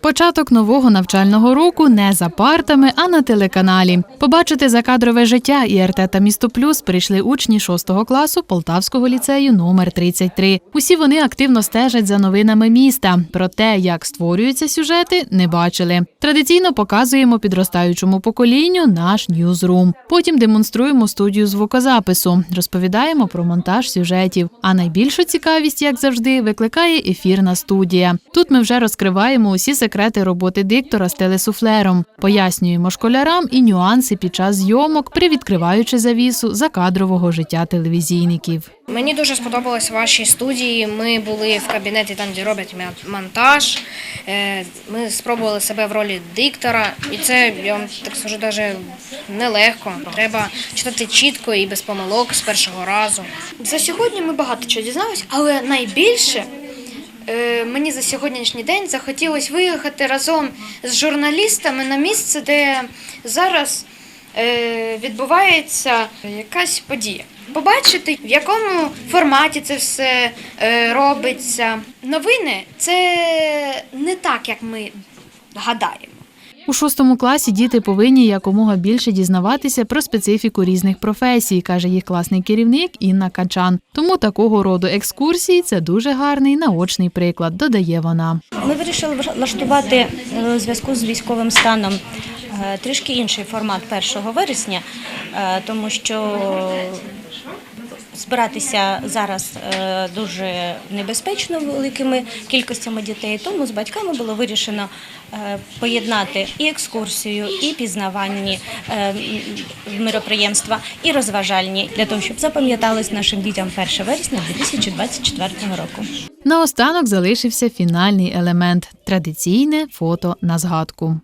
Початок нового навчального року не за партами, а на телеканалі. Побачити закадрове життя ІРТ та місто Плюс прийшли учні 6 класу Полтавського ліцею номер 33. Усі вони активно стежать за новинами міста. Про те, як створюються сюжети, не бачили. Традиційно показуємо підростаючому поколінню наш ньюзрум. Потім демонструємо студію звукозапису, розповідаємо про монтаж сюжетів. А найбільшу цікавість, як завжди, викликає ефірна студія. Тут ми вже розкриваємо усі секрети роботи диктора з телесуфлером, пояснюємо школярам і нюанси під час зйомок, привідкриваючи завісу закадрового життя телевізійників. Мені дуже сподобалось в вашій студії. Ми були в кабінеті там, де роблять монтаж. Е, Ми спробували себе в ролі диктора, і це я вам так скажу, даже нелегко. Треба читати чітко і без помилок з першого разу. За сьогодні ми багато чого дізналися, але найбільше мені за сьогоднішній день захотілося виїхати разом з журналістами на місце, де зараз е, відбувається якась подія. Побачити, в якому форматі це все е, робиться. Новини це не так, як ми гадаємо. У шостому класі діти повинні якомога більше дізнаватися про специфіку різних професій, каже їх класний керівник Інна Качан. Тому такого роду екскурсії це дуже гарний наочний приклад, додає вона. Ми вирішили влаштувати е, у зв'язку з військовим станом е, трішки інший формат 1 вересня, е, тому що збиратися зараз е, дуже небезпечно великими кількостями дітей. Тому з батьками було вирішено е, поєднати і екскурсію, і пізнавальні е, м, міроприємства, і розважальні для того, щоб запам'яталось нашим дітям 1 вересня 2024 року. Наостанок залишився фінальний елемент традиційне фото на згадку.